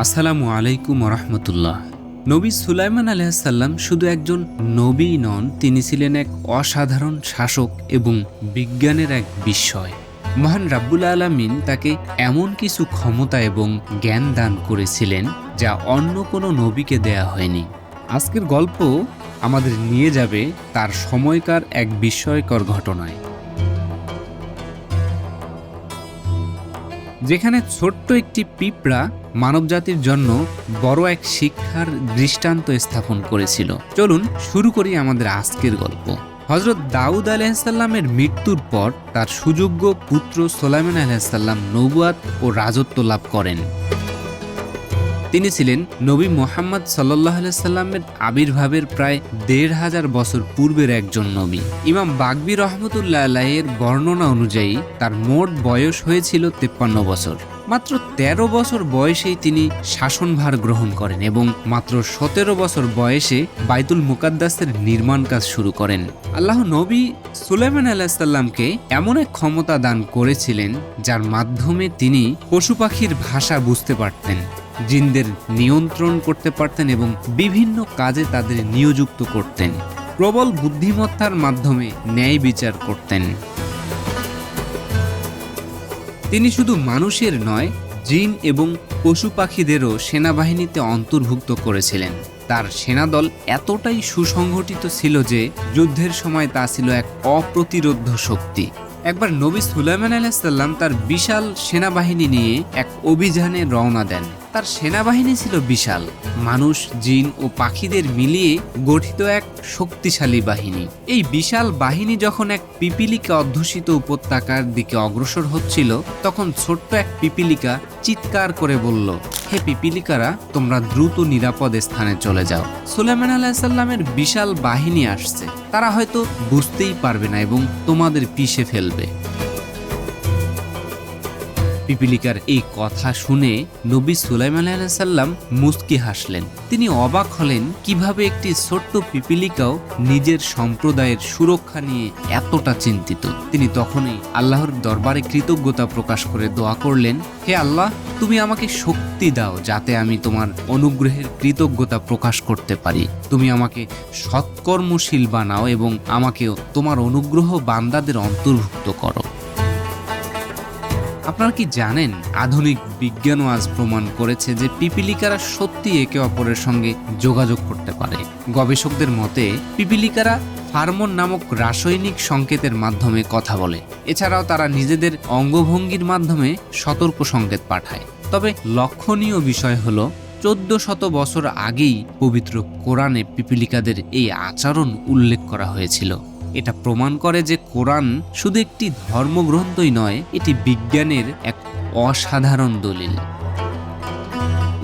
আসসালামু আলাইকুম রহমতুল্লাহ। নবী সুলাইমান আলহাম শুধু একজন নবী নন, তিনি ছিলেন এক অসাধারণ শাসক এবং বিজ্ঞানের এক বিস্ময়। মহান রাব্বুল আলামিন তাকে এমন কিছু ক্ষমতা এবং জ্ঞান দান করেছিলেন যা অন্য কোনো নবীকে দেয়া হয়নি। আজকের গল্প আমাদের নিয়ে যাবে তার সময়কার এক বিস্ময়কর ঘটনায়। যেখানে ছোট্ট একটি পিঁপড়া মানবজাতির জন্য বড় এক শিক্ষার দৃষ্টান্ত স্থাপন করেছিল। চলুন শুরু করি আমাদের আজকের গল্প। হজরত দাউদ আলাহিসাল্লামের মৃত্যুর পর তার সুযোগ্য পুত্র সোলাইমান আলাহিসাল্লাম নবুয়াত ও রাজত্ব লাভ করেন। তিনি ছিলেন নবী মোহাম্মদ সাল্লাহ সাল্লামের আবির্ভাবের প্রায় দেড় হাজার বছর পূর্বের একজন নবী। ইমাম বাগবি রহমতুল্লাহ আলাহের বর্ণনা অনুযায়ী তার মোট বয়স হয়েছিল তেপ্পান্ন বছর। মাত্র ১৩ বছর বয়সেই তিনি শাসনভার গ্রহণ করেন এবং মাত্র সতেরো বছর বয়সে বাইতুল মুকাদ্দাসের নির্মাণ কাজ শুরু করেন। আল্লাহ নবী সুলাইমান আলাহিসাল্লামকে এমন এক ক্ষমতা দান করেছিলেন যার মাধ্যমে তিনি পশু পাখির ভাষা বুঝতে পারতেন। জিনদের নিয়ন্ত্রণ করতে পারতেন এবং বিভিন্ন কাজে তাদের নিয়োযুক্ত করতেন। প্রবল বুদ্ধিমত্তার মাধ্যমে ন্যায় বিচার করতেন। তিনি শুধু মানুষের নয়, জিন এবং পশু পাখিদেরও সেনাবাহিনীতে অন্তর্ভুক্ত করেছিলেন। তার সেনাদল এতটাই সুসংগঠিত ছিল যে যুদ্ধের সময় তা ছিল এক অপ্রতিরোধ্য শক্তি। একবার নবী সুলাইমান আলাইসাল্লাম তার বিশাল সেনাবাহিনী নিয়ে এক অভিযানে রওনা দেন। তার সেনাবাহিনী ছিল বিশাল। মানুষ, জিন ও পাখিদের মিলিয়ে গঠিত এক শক্তিশালী বাহিনী। এই বিশাল বাহিনী যখন এক পিপিলিকা অধ্যুষিত উপত্যকার দিকে অগ্রসর হচ্ছিল, তখন ছোট্ট এক পিপিলিকা চিৎকার করে বলল, হে পিপিলিকারা, তোমরা দ্রুত নিরাপদ স্থানে চলে যাও। সুলেমান আলাহিসাল্লামের বিশাল বাহিনী আসছে। তারা হয়তো বুঝতেই পারবে না এবং তোমাদের পিষে ফেলবে। পিপিলিকার এই কথা শুনে নবী সুলাইমান আলাইসাল্লাম মুস্কি হাসলেন। তিনি অবাক হলেন, কীভাবে একটি ছোট্ট পিপিলিকাও নিজের সম্প্রদায়ের সুরক্ষা নিয়ে এতটা চিন্তিত। তিনি তখনই আল্লাহর দরবারে কৃতজ্ঞতা প্রকাশ করে দোয়া করলেন, হে আল্লাহ, তুমি আমাকে শক্তি দাও যাতে আমি তোমার অনুগ্রহের কৃতজ্ঞতা প্রকাশ করতে পারি। তুমি আমাকে সৎকর্মশীল বানাও এবং আমাকেও তোমার অনুগ্রহ বান্দাদের অন্তর্ভুক্ত করো। আপনারা কি জানেন আধুনিক বিজ্ঞানও আজ প্রমাণ করেছে যে পিপিলিকারা সত্যি একে অপরের সঙ্গে যোগাযোগ করতে পারে। গবেষকদের মতে, পিপিলিকারা হারমোন নামক রাসায়নিক সংকেতের মাধ্যমে কথা বলে। এছাড়াও তারা নিজেদের অঙ্গভঙ্গির মাধ্যমে সতর্ক সংকেত পাঠায়। তবে লক্ষণীয় বিষয় হলো, চোদ্দ শত বছর আগেই পবিত্র কোরআনে পিপিলিকাদের এই আচরণ উল্লেখ করা হয়েছিল। এটা প্রমাণ করে যে কোরআন শুধু একটি ধর্মগ্রন্থই নয়, এটি বিজ্ঞানের এক অসাধারণ দলিল।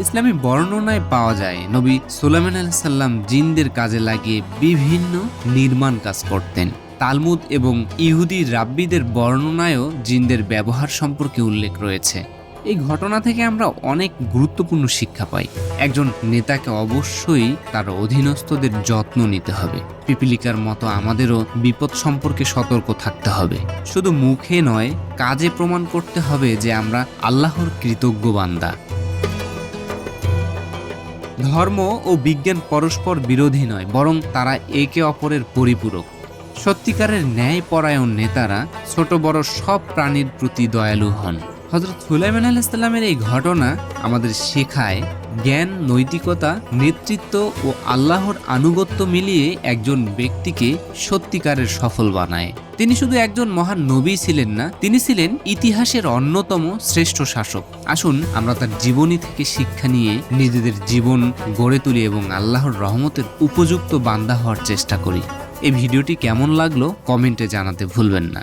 ইসলামী বর্ণনায় পাওয়া যায়, নবী সুলাইমান সাল্লাম জিনদের কাজে লাগিয়ে বিভিন্ন নির্মাণ কাজ করতেন। তালমুদ এবং ইহুদি রাব্বিদের বর্ণনায়ও জিনদের ব্যবহার সম্পর্কে উল্লেখ রয়েছে। এই ঘটনা থেকে আমরা অনেক গুরুত্বপূর্ণ শিক্ষা পাই। একজন নেতাকে অবশ্যই তার অধীনস্থদের যত্ন নিতে হবে। পিপিলিকার মতো আমাদেরও বিপদ সম্পর্কে সতর্ক থাকতে হবে। শুধু মুখে নয়, কাজে প্রমাণ করতে হবে যে আমরা আল্লাহর কৃতজ্ঞ বান্দা। ধর্ম ও বিজ্ঞান পরস্পর বিরোধী নয়, বরং তারা একে অপরের পরিপূরক। সত্যিকারের ন্যায় পরায়ণ নেতারা ছোট বড় সব প্রাণীর প্রতি দয়ালু হন। হজরত সুলাইমান আলাইসাল্লামের এই ঘটনা আমাদের শেখায় জ্ঞান, নৈতিকতা, নেতৃত্ব ও আল্লাহর আনুগত্য মিলিয়ে একজন ব্যক্তিকে সত্যিকারের সফল বানায়। তিনি শুধু একজন মহান নবী ছিলেন না, তিনি ছিলেন ইতিহাসের অন্যতম শ্রেষ্ঠ শাসক। আসুন আমরা তার জীবনী থেকে শিক্ষা নিয়ে নিজেদের জীবন গড়ে তুলি এবং আল্লাহর রহমতের উপযুক্ত বান্দা হওয়ার চেষ্টা করি। এই ভিডিওটি কেমন লাগল কমেন্টে জানাতে ভুলবেন না।